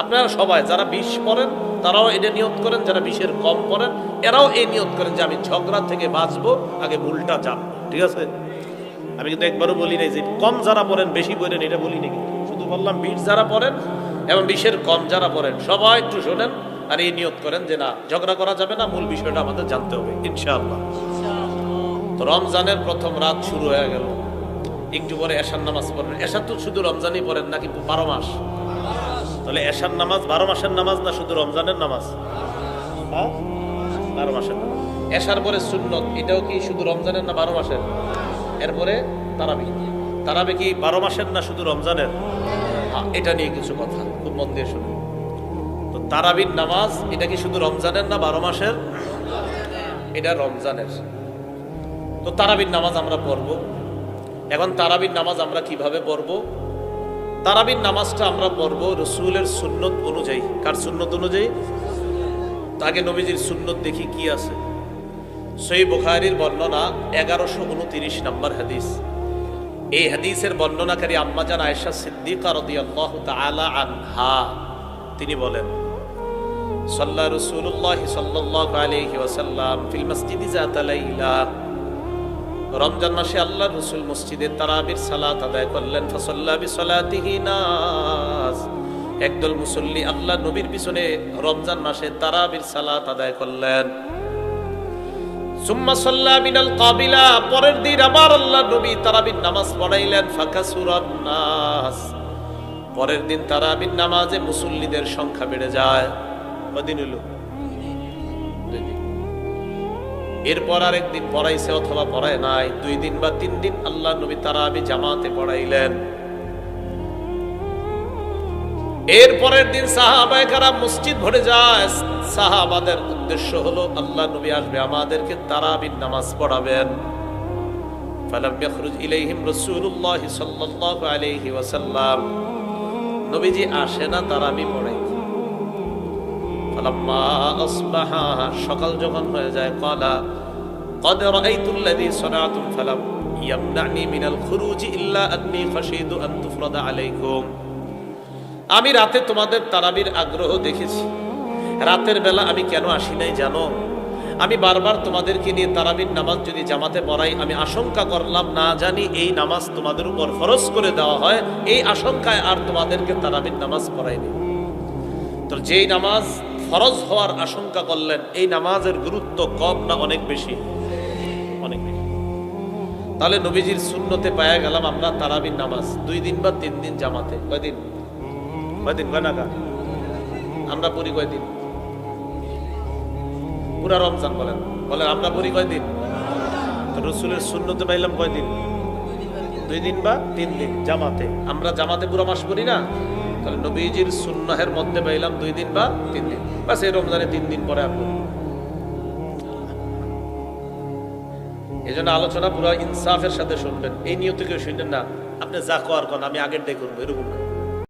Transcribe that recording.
আপনারা সবাই যারা বিষ পড়েন, তারাও এটা নিয়ত করেন, যারা বিষের কম পড়েন, এরাও এই নিয়ত করেন যে আমি ঝগড়া থেকে বাঁচবো, আগে ভুলটা জানব। ঠিক আছে? আমি কিন্তু একবারও বলি নাই যে কম যারা পড়েন, বেশি পড়েন, এটা বলি নাকি শুধু বললাম বিষ যারা পড়েন এবং বিষের কম যারা পড়েন, সবাই একটু শোনেন আর এই নিয়ত করেন যে না, ঝগড়া করা যাবে না, মূল বিষয়টা আমাদের জানতে হবে, ইনশাআল্লাহ। তো রমজানের প্রথম রাত শুরু হয়ে গেল। একটু পরে এশার নামাজ পড়েন। এশার তো শুধু রমজানই পড়েন নাকি বারো মাস? তাহলে এশার নামাজ বারো মাসের নামাজ না শুধু রমজানের নামাজ? হ্যাঁ? বারো মাসের এশার পরে সুন্নত এটাও কি শুধু রমজানের না বারো মাসের? এরপরে তারাবি। তারাবি কি বারো মাসের না শুধু রমজানের? হ্যাঁ, এটা নিয়ে কিছু কথা খুব মন দিয়ে শুনুন। তো তারাবির নামাজ এটা কি শুধু রমজানের না বারো মাসের? এটা রমজানের। তো তারাবির নামাজ আমরা পড়ব। এখন তারাবির নামাজ আমরা কীভাবে পড়ব? তারাবির নামাজটা আমরা পড়ব রসুলের সুন্নত অনুযায়ী। কার সুন্নত অনুযায়ী? তাকে নবীজির সুন্নত দেখি কি আছে। সই বুখারির বর্ণনা এগারোশো উনতিরিশ নম্বর হাদিস। এই হাদিসের বর্ণনাকারী আম্মাজান আয়েশা সিদ্দিকা রদিয়াল্লাহু তাআলা আনহা, তিনি বলেন, সাল্লা রসুল্লাহ সাল্লাল্লাহু আলাইহি ওয়াসাল্লাম ফিল মসজিদি যাতা লাইলা রমজান মাসে আল্লাহ রসুল মসজিদে তারাবির সালাত আদায় করলেন, ফসল্লা বিসলাতিহি নাস। একদল মুসল্লি আল্লাহ নবীর পিছনে রমজান মাসে তারাবির সালাত আদায় করলেন। সুম্মা সাল্লা মিনাল কাবিলা, পরের দিন আবার আল্লাহ নবী তারাবির নামাজ পড়াইলেন ফাঁকা সুরান নাস। পরের দিন তারাবির নামাজে মুসল্লিদের সংখ্যা বেড়ে যায়। কদিন হলো এরপর আর একদিন পড়াইছে অথবা পড়ায় নাই, দুই দিন বা তিন দিন আল্লাহ নবী তারাবি জামাতে পড়াইলেন। এর পরের দিন সাহাবায়ে কারাম মসজিদ ভরে যায়। সাহাবাদের উদ্দেশ্য হলো, আল্লাহ নবী আসবে, আমাদেরকে তারাবির নামাজ পড়াবেন। ফালাম ইয়াখরুজ ইলাইহিম রাসূলুল্লাহ সাল্লাল্লাহু আলাইহি ওয়াসাল্লাম। নবীজি আসে না তারাবি আসবাহা সকাল যখন হয়ে যায় কলা قد رأيت الذي صنعتم فلم يمنعني من الخروج إلا أني خشيت أن تفرض عليكم আমি রাতে তোমাদের তারাবির আগ্রহ দেখেছি রাতের বেলা আমি কেন আসি নাই জানো আমি বারবার তোমাদেরকে নিয়ে তারাবির নামাজ যদি জামাতে পড়াই আমি আশঙ্কা করলাম না জানি এই নামাজ তোমাদের উপর ফরজ করে দেওয়া হয় এই আশঙ্কায় আর তোমাদেরকে তারাবির নামাজ পড়াইনি তো যেই নামাজ ফরজ হওয়ার আশঙ্কা করলেন এই নামাজের গুরুত্ব কম না অনেক বেশি অনেক বেশি তাহলে নবীজির শূন্যতে পায়া গেলাম আমরা তারাবির নামাজ। দুই দিন বা তিন দিন জামাতে। কয়দিন কয়দিন কয় নাকা আমরা পড়ি কয়দিন পুরা রমজান বলেন। বলেন আমরা পড়ি কয়দিন রসুলের শূন্যতে পাইলাম কয়দিন দুই দিন বা তিন দিন জামাতে। আমরা জামাতে পুরো মাস পড়ি না? তাহলে নবীজির সুন্নাহের মধ্যে পাইলাম দুই দিন বা তিন দিন। বাস এই রমজানে তিন দিন পরে আপনি এই জন্য আলোচনা পুরো ইনসাফের সাথে শুনবেন। এই নিয়ত কেউ শুনবেন না, আপনি যা কর কন আমি আগের ডে করব, এরকম না।